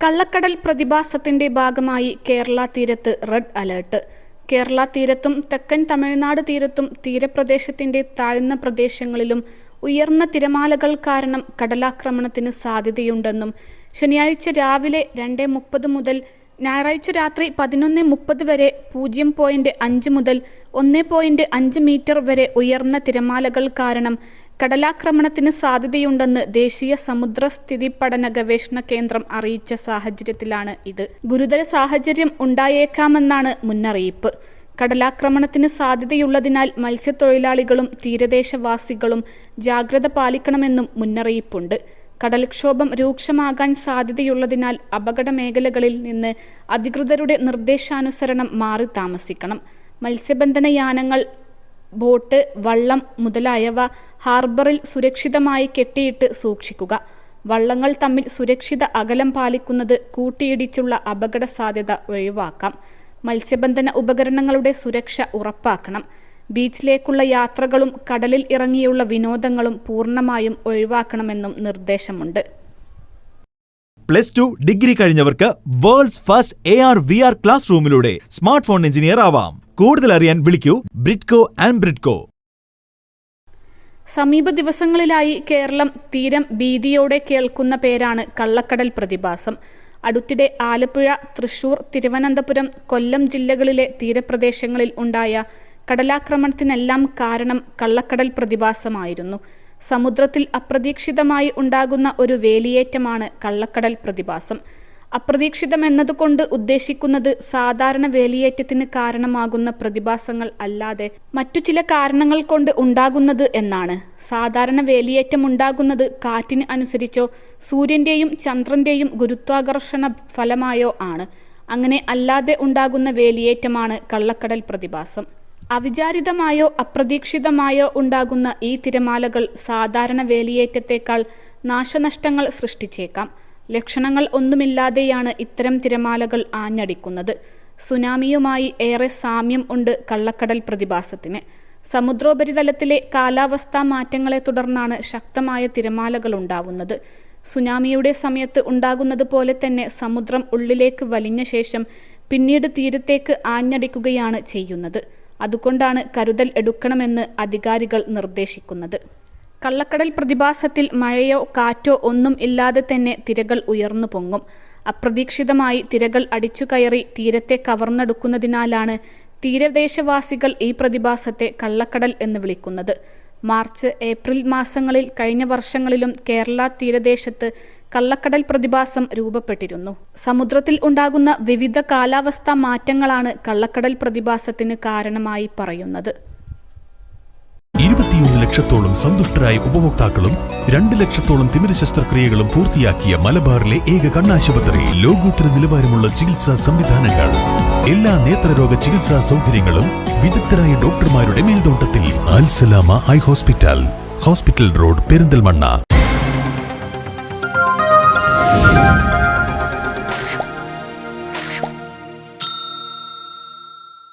കള്ളക്കടൽ പ്രതിഭാസത്തിന്റെ ഭാഗമായി കേരള തീരത്ത് റെഡ് അലേർട്ട്. കേരള തീരത്തും തെക്കൻ തമിഴ്നാട് തീരത്തും തീരപ്രദേശത്തിന്റെ താഴ്ന്ന പ്രദേശങ്ങളിലും ഉയർന്ന തിരമാലകൾ കാരണം കടലാക്രമണത്തിന് സാധ്യതയുണ്ടെന്നും ശനിയാഴ്ച രാവിലെ രണ്ട് മുപ്പത് മുതൽ ഞായറാഴ്ച രാത്രി പതിനൊന്ന് മുപ്പത് വരെ പൂജ്യം പോയിന്റ് അഞ്ച് മുതൽ ഒന്ന് പോയിന്റ് അഞ്ച് മീറ്റർ വരെ ഉയർന്ന തിരമാലകൾ കാരണം കടലാക്രമണത്തിന് സാധ്യതയുണ്ടെന്ന് ദേശീയ സമുദ്ര സ്ഥിതി പഠന ഗവേഷണ കേന്ദ്രം അറിയിച്ച സാഹചര്യത്തിലാണ് ഇത്. ഗുരുതര സാഹചര്യം ഉണ്ടായേക്കാമെന്നാണ് മുന്നറിയിപ്പ്. കടലാക്രമണത്തിന് സാധ്യതയുള്ളതിനാൽ മത്സ്യത്തൊഴിലാളികളും തീരദേശവാസികളും ജാഗ്രത പാലിക്കണമെന്നും മുന്നറിയിപ്പുണ്ട്. കടൽക്ഷോഭം രൂക്ഷമാകാൻ സാധ്യതയുള്ളതിനാൽ അപകട മേഖലകളിൽ നിന്ന് അധികൃതരുടെ നിർദ്ദേശാനുസരണം മാറി താമസിക്കണം. മത്സ്യബന്ധന യാനങ്ങൾ ബോട്ട് വള്ളം മുതലായവ ഹാർബറിൽ സുരക്ഷിതമായി കെട്ടിയിട്ട് സൂക്ഷിക്കുക. വള്ളങ്ങൾ തമ്മിൽ സുരക്ഷിത അകലം പാലിക്കുന്നത് കൂട്ടിയിടിച്ചുള്ള അപകട സാധ്യത ഒഴിവാക്കാം. മത്സ്യബന്ധന ഉപകരണങ്ങളുടെ സുരക്ഷ ഉറപ്പാക്കണം. ബീച്ചിലേക്കുള്ള യാത്രകളും കടലിൽ ഇറങ്ങിയുള്ള വിനോദങ്ങളും പൂർണമായും ഒഴിവാക്കണമെന്നും നിർദ്ദേശമുണ്ട്. Plus two degree കഴിഞ്ഞവർക്ക് world's first A R V R class റൂമിലൂടെ smart phone engineer ആവാം. കൂടുതൽ അറിയാൻ വിളിക്കൂ ബ്രിഡ്കോ ആൻഡ് ബ്രിഡ്കോ സമീപ ദിവസങ്ങളിലായി കേരളം തീരം ഭീതിയോടെ കേൾക്കുന്ന പേരാണ് കള്ളക്കടൽ പ്രതിഭാസം. അടുത്തിടെ ആലപ്പുഴ തൃശൂർ തിരുവനന്തപുരം കൊല്ലം ജില്ലകളിലെ തീരപ്രദേശങ്ങളിൽ ഉണ്ടായ കടലാക്രമണത്തിനെല്ലാം കാരണം കള്ളക്കടൽ പ്രതിഭാസമായിരുന്നു. സമുദ്രത്തിൽ അപ്രതീക്ഷിതമായി ഉണ്ടാകുന്ന ഒരു വേലിയേറ്റമാണ് കള്ളക്കടൽ പ്രതിഭാസം. അപ്രതീക്ഷിതമെന്നതുകൊണ്ട് ഉദ്ദേശിക്കുന്നത് സാധാരണ വേലിയേറ്റത്തിന് കാരണമാകുന്ന പ്രതിഭാസങ്ങൾ അല്ലാതെ മറ്റു ചില കാരണങ്ങൾ കൊണ്ട് ഉണ്ടാകുന്നത് എന്നാണ്. സാധാരണ വേലിയേറ്റം ഉണ്ടാകുന്നത് കാറ്റിന് അനുസരിച്ചോ സൂര്യന്റെയും ചന്ദ്രന്റെയും ഗുരുത്വാകർഷണ ഫലമായോ ആണ്. അങ്ങനെ അല്ലാതെ ഉണ്ടാകുന്ന വേലിയേറ്റമാണ് കള്ളക്കടൽ പ്രതിഭാസം. അവിചാരിതമായോ അപ്രതീക്ഷിതമായോ ഉണ്ടാകുന്ന ഈ തിരമാലകൾ സാധാരണ വേലിയേറ്റത്തേക്കാൾ നാശനഷ്ടങ്ങൾ സൃഷ്ടിച്ചേക്കാം. ലക്ഷണങ്ങൾ ഒന്നുമില്ലാതെയാണ് ഇത്തരം തിരമാലകൾ ആഞ്ഞടിക്കുന്നത്. സുനാമിയുമായി ഏറെ സാമ്യം ഉണ്ട് കള്ളക്കടൽ പ്രതിഭാസത്തിന്. സമുദ്രോപരിതലത്തിലെ കാലാവസ്ഥാ മാറ്റങ്ങളെ തുടർന്നാണ് ശക്തമായ തിരമാലകൾ ഉണ്ടാവുന്നത്. സുനാമിയുടെ സമയത്ത് ഉണ്ടാകുന്നത് പോലെ തന്നെ സമുദ്രം ഉള്ളിലേക്ക് വലിഞ്ഞ ശേഷം പിന്നീട് തീരത്തേക്ക് ആഞ്ഞടിക്കുകയാണ് ചെയ്യുന്നത്. അതുകൊണ്ടാണ് കരുതൽ എടുക്കണമെന്ന് അധികാരികൾ നിർദ്ദേശിക്കുന്നത്. കള്ളക്കടൽ പ്രതിഭാസത്തിൽ മഴയോ കാറ്റോ ഒന്നും ഇല്ലാതെ തന്നെ തിരകൾ ഉയർന്നു പൊങ്ങും. അപ്രതീക്ഷിതമായി തിരകൾ അടിച്ചു കയറി തീരത്തെ കവർന്നെടുക്കുന്നതിനാലാണ് തീരദേശവാസികൾ ഈ പ്രതിഭാസത്തെ കള്ളക്കടൽ എന്ന് വിളിക്കുന്നത്. മാർച്ച് ഏപ്രിൽ മാസങ്ങളിൽ കഴിഞ്ഞ വർഷങ്ങളിലും കേരള തീരദേശത്ത് കള്ളക്കടൽ പ്രതിഭാസം രൂപപ്പെട്ടിരുന്നു. സമുദ്രത്തിൽ ഉണ്ടാകുന്ന വിവിധ കാലാവസ്ഥാ മാറ്റങ്ങളാണ് കള്ളക്കടൽ പ്രതിഭാസത്തിന് കാരണമായി പറയുന്നത്. ഇരുപത്തിയൊന്ന് ലക്ഷത്തോളം സന്തുഷ്ടരായ ഉപഭോക്താക്കളും രണ്ട് ലക്ഷത്തോളം തിമിര ശസ്ത്രക്രിയകളും പൂർത്തിയാക്കിയ മലബാറിലെ ഏക കണ്ണാശുപത്രി ലോകോത്തര നിലവാരമുള്ള ചികിത്സാ സംവിധാനങ്ങൾ. എല്ലാ നേത്രരോഗ ചികിത്സാ സൗകര്യങ്ങളും വിദഗ്ധരായ ഡോക്ടർമാരുടെ മേൽനോട്ടത്തിൽ. Alsalama high hospital. Hospital road Perinthalmanna.